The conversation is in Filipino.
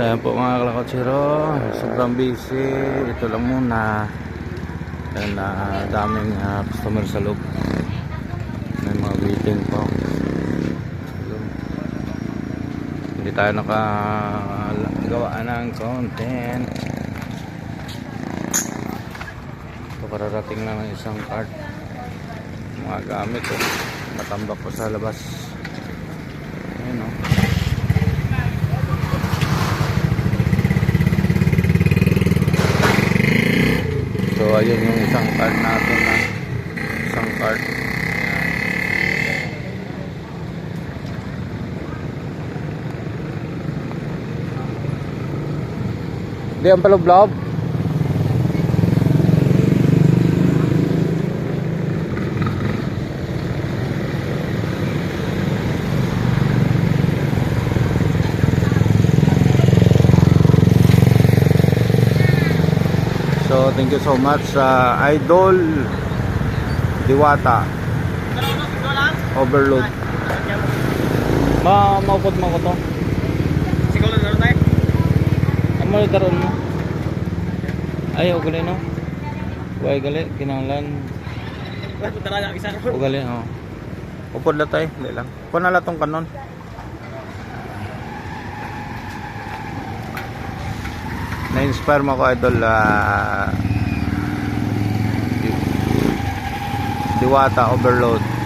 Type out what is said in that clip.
So ayan po mga kalakotsiro, sobrang busy. Ito lang muna. And uh, daming ah, customer sa loob. May mga waiting po. Yun. Hindi tayo nakagawa ng content. So kararating lang ng isang cart. Mga gamit oh. Matambak po sa labas. Ayan oh. So ayun yung isang card natin na isang card. Di ang palublob. So thank you so much sa Idol Diwata Overload. Ma maupod mo ko to. Siguro na rin Ang daron mo. Ay, ugali no. Way gali tayo. Na isa. Ugali oh. Upod la tay, dili lang. Kuha na la tong kanon. Na-inspire mo ko idol Di- Diwata Overload.